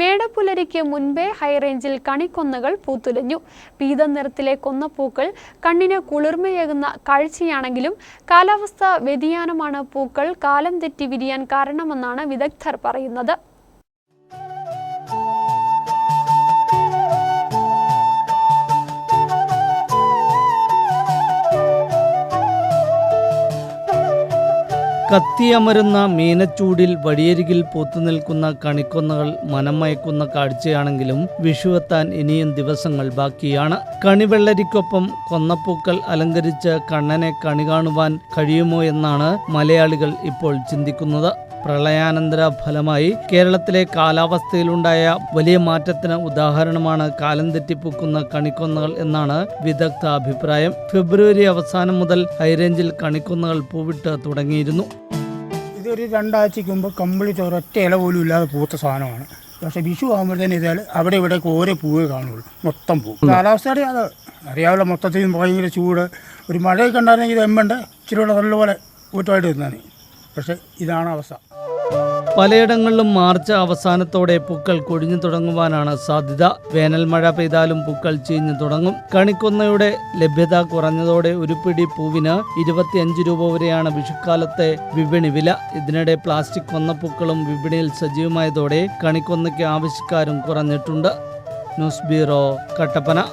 മേടപ്പുലരിക്ക് മുൻപേ ഹൈറേഞ്ചിൽ കണിക്കൊന്നകൾ പൂത്തുലഞ്ഞു. പീത നിറത്തിലെ കൊന്നപ്പൂക്കൾ കണ്ണിന് കുളിർമയേകുന്ന കാഴ്ചയാണെങ്കിലും കാലാവസ്ഥ വ്യതിയാനമാണ് പൂക്കൾ കാലം തെറ്റി വിരിയാൻ കാരണമെന്നാണ് വിദഗ്ധർ പറയുന്നത്. കത്തിയമരുന്ന മീനച്ചൂടിൽ വഴിയരികിൽ പൂത്തുനിൽക്കുന്ന കണിക്കൊന്നകൾ മനം മയക്കുന്ന കാഴ്ചയാണെങ്കിലും വിഷുവെത്താൻ ഇനിയും ദിവസങ്ങൾ ബാക്കിയാണ്. കണിവെള്ളരിക്കൊപ്പം കൊന്നപ്പൂക്കൾ അലങ്കരിച്ച് കണ്ണനെ കണി കാണുവാൻ കഴിയുമോ എന്നാണ് മലയാളികൾ ഇപ്പോൾ ചിന്തിക്കുന്നത്. പ്രളയാനന്തര ഫലമായി കേരളത്തിലെ കാലാവസ്ഥയിലുണ്ടായ വലിയ മാറ്റത്തിന് ഉദാഹരണമാണ് കാലം തെറ്റിപ്പൂക്കുന്ന കണിക്കൊന്നകൾ എന്നാണ് വിദഗ്ധ അഭിപ്രായം. ഫെബ്രുവരി അവസാനം മുതൽ ഹൈറേഞ്ചിൽ കണിക്കൊന്നകൾ പൂവിട്ട് തുടങ്ങിയിരുന്നു. ഇതൊരു രണ്ടാഴ്ചയ്ക്ക് മുമ്പ് കംപ്ലീറ്റ് ഒരൊറ്റ ഇല പോലും ഇല്ലാതെ പൂത്ത സാധനമാണ്. പക്ഷെ വിഷു ആകുമ്പോഴത്തേന് ഇതാൽ അവിടെ ഇവിടെ ഓരോ പൂവേ കാണുള്ളൂ. മൊത്തം പൂ കാലാവസ്ഥയുടെ അത് അറിയാമല്ലോ മൊത്തത്തിൽ ഭയങ്കര ചൂട്. ഒരു മഴയൊക്കെ ഉണ്ടായിരുന്നെങ്കിൽ ഇത് എമ്മണ്ട് ഇച്ചിരി കൂടെ നല്ലപോലെ ഊറ്റമായിട്ട് ഇരുന്നാണ് പക്ഷേ ഇതാണ് അവസ്ഥ. പലയിടങ്ങളിലും മാർച്ച് അവസാനത്തോടെ പൂക്കൾ കൊഴിഞ്ഞു തുടങ്ങുവാനാണ് സാധ്യത. വേനൽ മഴ പെയ്താലും പൂക്കൾ ചീഞ്ഞു തുടങ്ങും. കണിക്കൊന്നയുടെ ലഭ്യത കുറഞ്ഞതോടെ ഒരു പിടി പൂവിന് ഇരുപത്തിയഞ്ച് രൂപ വരെയാണ് വിഷുക്കാലത്തെ വിപണി വില. ഇതിനിടെ പ്ലാസ്റ്റിക് കൊന്നപ്പൂക്കളും വിപണിയിൽ സജീവമായതോടെ കണിക്കൊന്നയ്ക്ക് ആവശ്യക്കാരും കുറഞ്ഞിട്ടുണ്ട്. News bureau Kattappana.